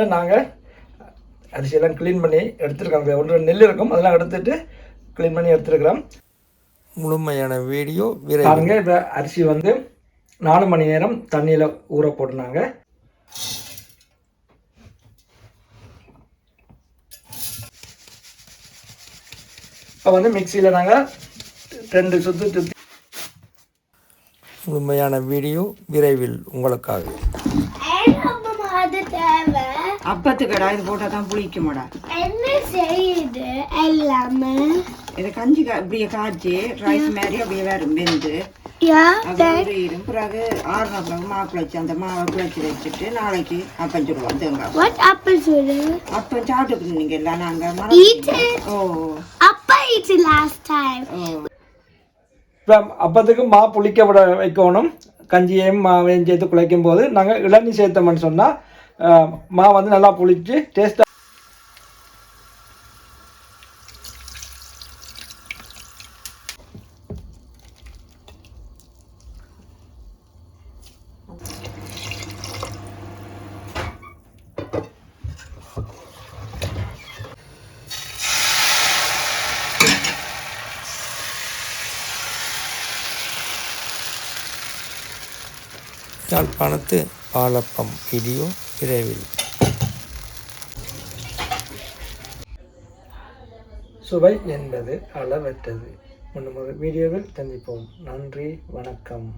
இப்போ நாங்கள் அரிசியெல்லாம் க்ளீன் பண்ணி எடுத்துருக்கோம். ஒன்று நெல் இருக்கும். அதெல்லாம் எடுத்துட்டு க்ளீன் பண்ணி எடுத்துருக்கிறோம். முழுமையான வீடியோ பாருங்க இப்போ அரிசி வந்து நாலு மணி நேரம் தண்ணியில் ஊற போட்டுனாங்க. இப்போ வந்து மிக்சியில் நாங்கள் ரெண்டு சுற்று சுற்றி முழுமையான வீடியோ விரைவில் உங்களுக்காக. அப்பத்துக்கடா இது போட்டால் தான் புளிக்குமாடா. என்ன செய்யுது? எல்லாமே. இது கஞ்சி கா இப்படியே காய்ச்சி ரைஸ் மாதிரி அப்படியே வரும் வெந்து ஊறிடும் பிறகு ஆறுன பிறகு மாவு குழச்சி அந்த மாவை குழச்சி வச்சுட்டு நாளைக்கு அப்பம் சுடுவோம் தேங்காய் வாட் ஆப்பிள் சொல்லு அப்பம் சாப்பிட்டு நீங்க எல்லாம் நாங்க. ஓ. அப்பா ஈட் லாஸ்ட் டைம் ஓ. இப்போ அப்பத்துக்கு மா புளிக்க விட வைக்கணும். கஞ்சியையும் மாவையும் சேர்த்து குழைக்கும் போது நாங்கள் இளநீ சேர்த்தோம்னு சொன்னால் மா வந்து நல்லா புளிச்சு டேஸ்ட்டாக யாழ்ப்பாணத்து பாலப்பம் வீடியோ விரைவில். சுவை என்பது அளவற்றது. முன்னும் ஒரு வீடியோவில் சந்திப்போம். நன்றி வணக்கம்.